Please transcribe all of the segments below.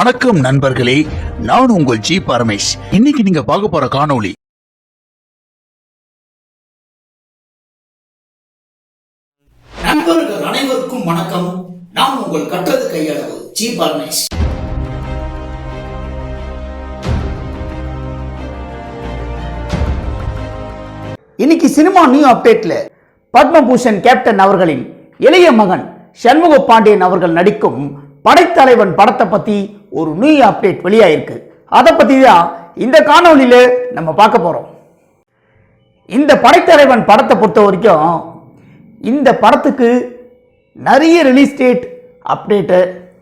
வணக்கம் நண்பர்களே நான் உங்கள் ஜி பரமேஷ். இன்னைக்கு நீங்க பார்க்க போற காணொளி நண்பர்கள் அனைவருக்கும் வணக்கம். நான் உங்கள் கற்றது கையளவு ஜி பரமேஷ். இன்னைக்கு சினிமா நியூ அப்டேட்ல பத்மபூஷன் கேப்டன் அவர்களின் இளைய மகன் சண்முக பாண்டியன் அவர்கள் நடிக்கும் படைத்தலைவன் படத்தை பத்தி ஒரு நியூ அப்டேட் வெளியாயிருக்கு. அதை பற்றி தான் இந்த காணொலியில் நம்ம பார்க்க போகிறோம் இந்த படைத்தலைவன் படத்தை பொறுத்த வரைக்கும் இந்த படத்துக்கு நிறைய ரிலீஸ் டேட் அப்டேட்டு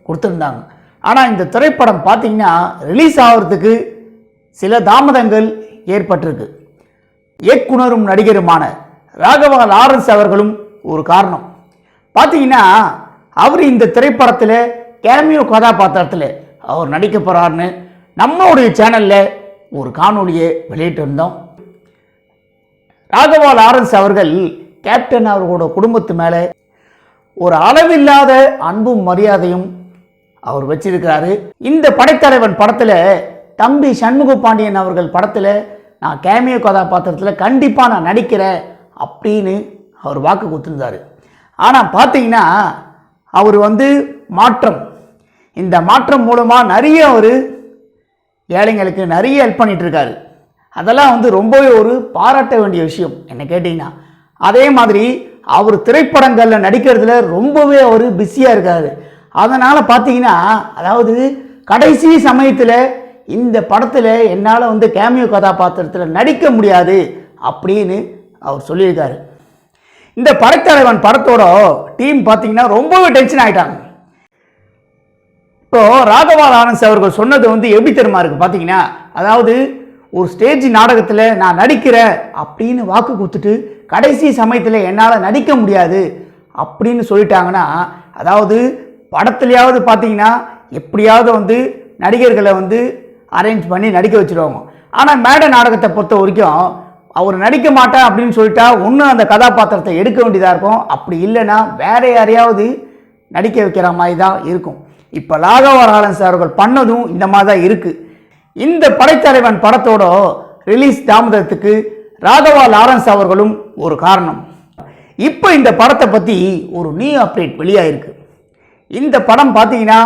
கொடுத்துருந்தாங்க. ஆனால் இந்த திரைப்படம் பார்த்தீங்கன்னா ரிலீஸ் ஆகிறதுக்கு சில தாமதங்கள் ஏற்பட்டிருக்கு. இயக்குனரும் நடிகருமான ராகவா லாரன்ஸ் அவர்களும் ஒரு காரணம். பார்த்தீங்கன்னா அவர் இந்த திரைப்படத்தில் கேமியோ கதாபாத்திரத்தில் அவர் நடிக்க போகிறாருன்னு நம்மளுடைய சேனலில் ஒரு காணொளியை வெளியிட்டிருந்தோம் ராகவா லாரன்ஸ் அவர்கள் கேப்டன் அவர்களோட குடும்பத்து மேலே ஒரு அளவில்லாத அன்பும் மரியாதையும் அவர் வச்சிருக்கிறாரு. இந்த படைத்தலைவன் படத்தில் தம்பி சண்முக பாண்டியன் அவர்கள் படத்தில் நான் கேமியோ கதாபாத்திரத்தில் கண்டிப்பாக நான் நடிக்கிறேன் அப்படின்னு அவர் வாக்கு கொடுத்துருந்தாரு. ஆனால் பார்த்தீங்கன்னா அவர் வந்து மாற்றம் இந்த மாற்றம் மூலமாக நிறைய ஒரு ஏழைங்களுக்கு நிறைய ஹெல்ப் பண்ணிகிட்ருக்காரு அதெல்லாம் வந்து ரொம்பவே ஒரு பாராட்ட வேண்டிய விஷயம். என்ன கேட்டிங்கன்னா அதே மாதிரி அவர் திரைப்படங்களில் நடிக்கிறதுல ரொம்பவே அவர் பிஸியாக இருக்கார். அதனால் பார்த்தீங்கன்னா அதாவது கடைசி சமயத்தில் இந்த படத்தில் என்னால் வந்து கேமியோ கதாபாத்திரத்தில் நடிக்க முடியாது அப்படின்னு அவர் சொல்லியிருக்காரு. இந்த படைத்தலைவன் படத்தோட டீம் பார்த்தீங்கன்னா ரொம்பவே டென்ஷன் ஆகிட்டாங்க இப்போ ராகவா லாரன்ஸ் அவர்கள் சொன்னது வந்து எப்படி தெரியுமா இருக்கு பார்த்தீங்கன்னா அதாவது ஒரு ஸ்டேஜ் நாடகத்தில் நான் நடிக்கிறேன் அப்படின்னு வாக்கு கொடுத்துட்டு கடைசி சமயத்தில் என்னால் நடிக்க முடியாது அப்படின்னு சொல்லிட்டாங்கன்னா அதாவது படத்துலையாவது பார்த்தீங்கன்னா எப்படியாவது வந்து நடிகர்களை வந்து அரேஞ்ச் பண்ணி நடிக்க வச்சிருவாங்க. ஆனால் மேடை நாடகத்தை பொறுத்த வரைக்கும் அவர் நடிக்க மாட்டேன் அப்படின்னு சொல்லிட்டா ஒன்று அந்த கதாபாத்திரத்தை எடுக்க வேண்டியதாக இருக்கும். அப்படி இல்லைன்னா வேற யாரையாவது நடிக்க வைக்கிற மாதிரி தான் இருக்கும். இப்போ ராகவ சார் அவர்கள் பண்ணதும் இந்த மாதிரி தான் இருக்குது இந்த படைத்தலைவன் படத்தோட ரிலீஸ் தாமதத்துக்கு ராகவா லாரன்ஸ் அவர்களும் ஒரு காரணம். இப்போ இந்த படத்தை பற்றி ஒரு நியூ அப்டேட் வெளியாகிருக்கு இந்த படம் பார்த்தீங்கன்னா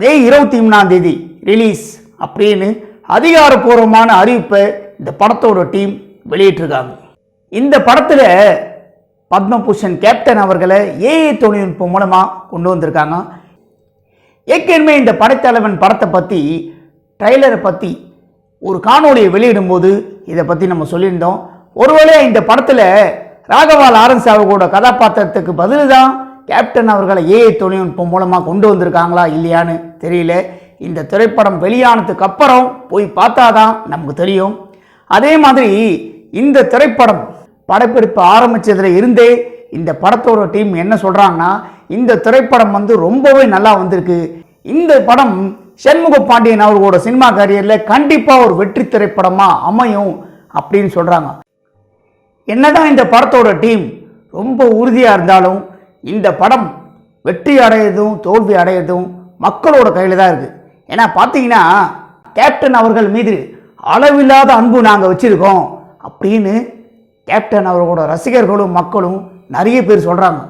மே இருபத்தி மூணாம் தேதி ரிலீஸ் அப்படின்னு அதிகாரப்பூர்வமான அறிவிப்பை இந்த படத்தோட டீம் வெளியிட்டிருக்காங்க. இந்த படத்தில் பத்மபூஷன் கேப்டன் அவர்களை ஏஏ தொழில்நுட்பம் மூலமாக கொண்டு வந்திருக்காங்க. ஏற்கனவே இந்த படைத்தலைவன் படத்தை பற்றி ட்ரைலரை பற்றி ஒரு காணொளியை வெளியிடும்போது இதை பற்றி நம்ம சொல்லியிருந்தோம். ஒருவேளை இந்த படத்தில் ராகவா லாரன்ஸ் அவர்களோட கதாபாத்திரத்துக்கு பதில் தான் கேப்டன் அவர்களை ஏஐ தொழில்நுட்பம் மூலமாக கொண்டு வந்திருக்காங்களா இல்லையான்னு தெரியல. இந்த திரைப்படம் வெளியானதுக்கு அப்புறம் போய் பார்த்தா தான் நமக்கு தெரியும். அதே மாதிரி இந்த திரைப்படம் படப்பிடிப்பு ஆரம்பித்ததில் இருந்தே இந்த படத்தோட டீம் என்ன சொல்கிறாங்கன்னா இந்த திரைப்படம் வந்து ரொம்பவே நல்லா வந்திருக்கு. இந்த படம் சண்முக பாண்டியன் அவர்களோட சினிமா கரியரில் கண்டிப்பாக ஒரு வெற்றி திரைப்படமாக அமையும் அப்படின்னு சொல்கிறாங்க என்னதான் இந்த படத்தோட டீம் ரொம்ப உறுதியாக இருந்தாலும் இந்த படம் வெற்றி அடையதும் தோல்வி அடையதும் மக்களோட கையில் தான் இருக்குது ஏன்னா பார்த்தீங்கன்னா கேப்டன் அவர்கள் மீது அளவில்லாத அன்பு நாங்கள் வச்சுருக்கோம் அப்படின்னு கேப்டன் அவர்களோட ரசிகர்களும் மக்களும் நிறைய பேர் சொல்கிறாங்க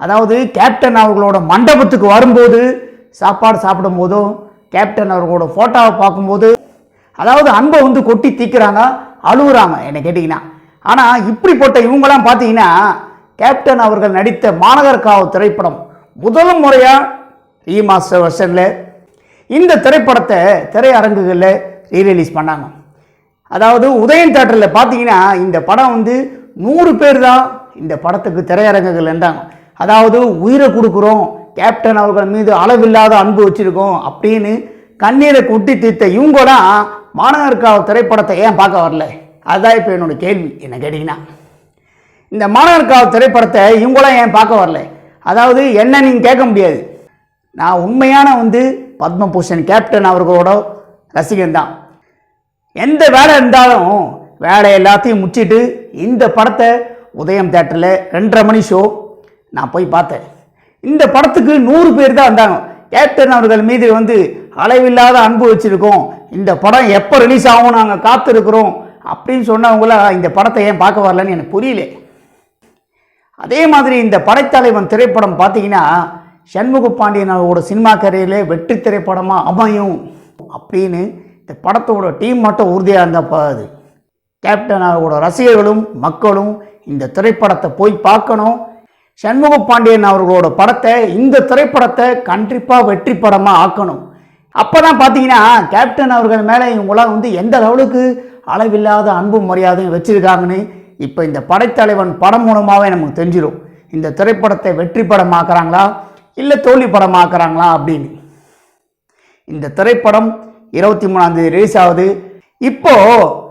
அதாவது கேப்டன் அவர்களோட மண்டபத்துக்கு வரும்போது சாப்பாடு சாப்பிடும் போதும் கேப்டன் அவர்களோட ஃபோட்டோவை பார்க்கும்போது அதாவது அன்பை வந்து கொட்டி தீக்கிறாங்க அழுகுறாங்க என்னை கேட்டிங்கன்னா. ஆனால் இப்படிப்பட்ட இவங்களாம் பார்த்தீங்கன்னா கேப்டன் அவர்கள் நடித்த மாநகர் காவல் திரைப்படம் முதல் முறையாக ரீமாஸ்டர் வெர்ஷனில் இந்த திரைப்படத்தை திரையரங்குகளில் ரீரிலீஸ் பண்ணாங்க. அதாவது உதயன் தேட்டரில் பார்த்தீங்கன்னா இந்த படம் வந்து நூறு பேர் தான் இந்த படத்துக்கு திரையரங்குகள் இருந்தாங்க அதாவது உயிரை கொடுக்குறோம் கேப்டன் அவர்கள் மீது அளவில்லாத அன்பு வச்சுருக்கோம் அப்படின்னு கண்ணீரை குட்டி தீர்த்த இவங்க தான் மாநகர்காவல் திரைப்படத்தை ஏன் பார்க்க வரல? அதுதான் இப்போ என்னோடய கேள்வி. என்ன கேட்டிங்கன்னா இந்த மாநகர்காவல் திரைப்படத்தை இவங்களாம் ஏன் பார்க்க வரல? அதாவது என்ன நீங்கள் கேட்க முடியாது. நான் உண்மையான வந்து பத்மபூஷன் கேப்டன் அவர்களோட ரசிகன் தான். எந்த வேலை இருந்தாலும் வேலை எல்லாத்தையும் முடிச்சுட்டு இந்த படத்தை உதயம் தேட்டரில் ரெண்டரை மணி ஷோ நான் போய் பார்த்தேன். இந்த படத்துக்கு நூறு பேர் தான் வந்தாங்க. கேப்டன் அவர்கள் மீது வந்து அளவில்லாத அன்பு வச்சுருக்கோம். இந்த படம் எப்போ ரிலீஸ் ஆகும் நாங்கள் காத்திருக்கிறோம். அப்படின்னு சொன்னவங்கள இந்த படத்தை ஏன் பார்க்க வரலன்னு எனக்கு புரியல. அதே மாதிரி இந்த படைத்தலைவன் திரைப்படம் பார்த்தீங்கன்னா சண்முக பாண்டியன் அவரோட சினிமா கரையிலே வெற்றி திரைப்படமாக அமையும் அப்படின்னு இந்த படத்தோட டீம் மட்டும் உறுதியாக இருந்தால் போகாது கேப்டன் ரசிகர்களும் மக்களும் இந்த திரைப்படத்தை போய் பார்க்கணும். சண்முக பாண்டியன் அவர்களோட படத்தை இந்த திரைப்படத்தை கண்டிப்பாக வெற்றி படமாக ஆக்கணும். அப்போ தான் பார்த்தீங்கன்னா கேப்டன் அவர்கள் மேலே இவங்களாம் வந்து எந்த லெவலுக்கு அளவில்லாத அன்பும் மரியாதையும் வச்சுருக்காங்கன்னு இப்போ இந்த படைத்தலைவன் படம் மூலமாகவே நமக்கு தெரிஞ்சிடும் இந்த திரைப்படத்தை வெற்றி படமாக்குறாங்களா? இல்லை தோல்வி படமாக்குறாங்களா அப்படின்னு. இந்த திரைப்படம் இருபத்தி மூணாம் தேதி ரிலீஸ் ஆகுது. இப்போது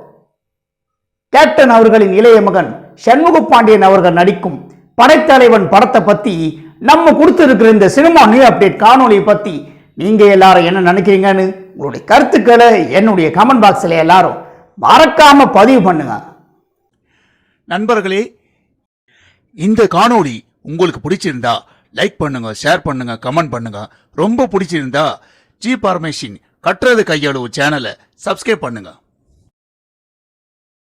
கேப்டன் அவர்களின் இளைய மகன் சண்முக பாண்டியன் அவர்கள் நடிக்கும் படைத்தலைவன் படத்தை பத்தி நம்ம கொடுத்துருக்கிற இந்த சினிமா நியூ அப்டேட் காணொளியை பத்தி நீங்க எல்லாரும் என்ன நினைக்கிறீங்கன்னு உங்களுடைய கருத்துக்களை என்னுடைய கமெண்ட் பாக்ஸில் எல்லாரும் மறக்காம பதிவு பண்ணுங்க. நண்பர்களே இந்த காணொளி உங்களுக்கு பிடிச்சிருந்தா லைக் பண்ணுங்க ஷேர் பண்ணுங்க கமெண்ட் பண்ணுங்க. ரொம்ப பிடிச்சிருந்தா ஜி பார்மேஷின் கட்டுறது கையளவு சேனலை சப்ஸ்கிரைப் பண்ணுங்கள்